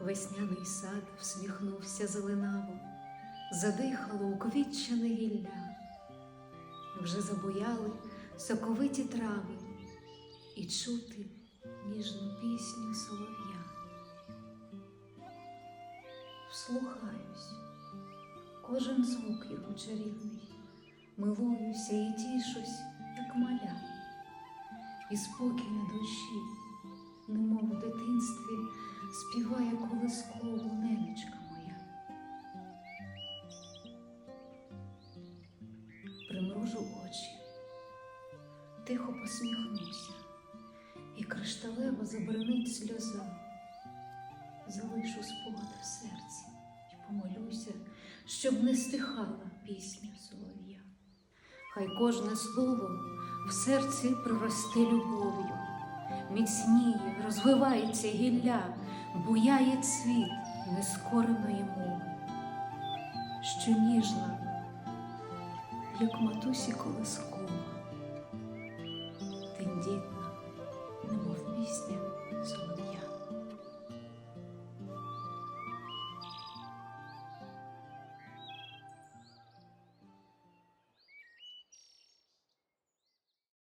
Весняний сад всміхнувся зеленаво, задихало уквітчене гілля, вже забуяли соковиті трави і чути ніжну пісню солов'я. Вслухаюсь, кожен звук його чарівний, милуюся і тішусь, як маля, і спокій на душі, співає колискову ненечка моя. Примружу очі, тихо посміхнуся, і кришталево забринить сльоза. Залишу спогад в серці і помолюся, щоб не стихала пісня солов'я. Хай кожне слово в серці проросте любов'ю, міцніє, розвивається гілля, буяє цвіт нескореної мови, що ніжна, як матусі тендітна